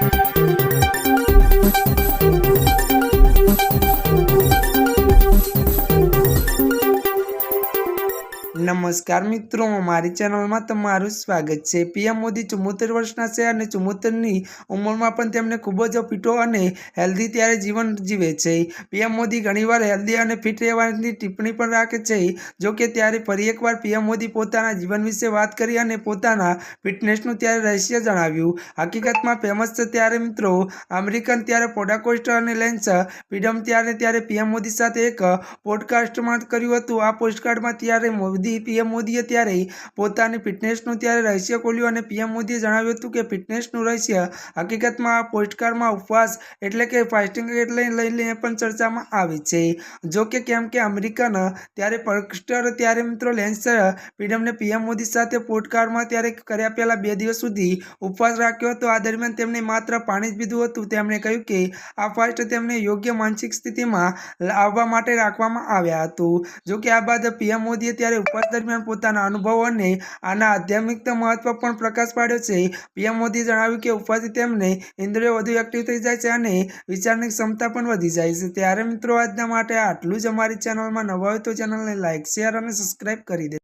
Thank you. નમસ્કાર મિત્રો, મારી ચેનલમાં તમારું સ્વાગત છે. પીએમ મોદી ચુમ્મોતેર વર્ષના છે અને ચુમ્મોતેરની ઉંમરમાં પણ તેમને ખૂબ જ ફિટો અને હેલ્ધી ત્યારે જીવન જીવે છે. પીએમ મોદી ઘણીવાર હેલ્ધી અને ફિટ રહેવાની ટિપ્પણી પણ રાખે છે. જો કે ત્યારે ફરી એકવાર પીએમ મોદી પોતાના જીવન વિશે વાત કરી અને પોતાના ફિટનેસનું ત્યારે રહસ્ય જણાવ્યું. હકીકતમાં ફેમસ છે ત્યારે મિત્રો, અમેરિકન ત્યારે પોડાકોસ્ટ અને લેન્સ ફ્રીડમ ત્યારે ત્યારે પીએમ મોદી સાથે એક પોડકાસ્ટમાં કર્યું હતું. આ પોસ્ટકાર્ડમાં ત્યારે મોદી પીએમ મોદીએ ત્યારે પોતાની ફિટનેસનું ત્યારે રહસ્ય ખોલ્યું અને પીએમ મોદીએ જણાવ્યું હતું કે ફિટનેસનું રહસ્ય હકીકતમાં આ પોસ્ટકાર્ડમાં ઉપવાસ એટલે કે ફાસ્ટિંગ એટલે લઈને પણ ચર્ચામાં આવે છે. જો કે કેમ કે અમેરિકન ત્યારે પર્કસ્ટર ત્યારે મિત્રો લેન્સ ફ્રીડમને પીએમ મોદી સાથે પોડકાસ્ટમાં ત્યારે કર્યા પહેલાં બે દિવસ સુધી ઉપવાસ રાખ્યો હતો. આ દરમિયાન તેમણે માત્ર પાણી જ પીધું હતું. તેમણે કહ્યું કે આ ફાસ્ટ તેમને યોગ્ય માનસિક સ્થિતિમાં આવવા માટે રાખવામાં આવ્યા હતું. જો કે આ બાદ પીએમ મોદીએ ત્યારે ઉપવાસ દરમિયાન પોતાના અનુભવો અને આના આધ્યાત્મિક મહત્વ પણ પ્રકાશ પાડ્યો છે. પીએમ મોદીએ જણાવ્યું કે ઉપવાસથી તેમને ઇન્દ્રિયો વધુ એક્ટિવ થઈ જાય છે અને વિચારની ક્ષમતા પણ વધી જાય છે. ત્યારે મિત્રો, આજના માટે આટલું જ. અમારી ચેનલમાં નવા હોય તો ચેનલને લાઇક શેર અને સબસ્ક્રાઇબ કરી દે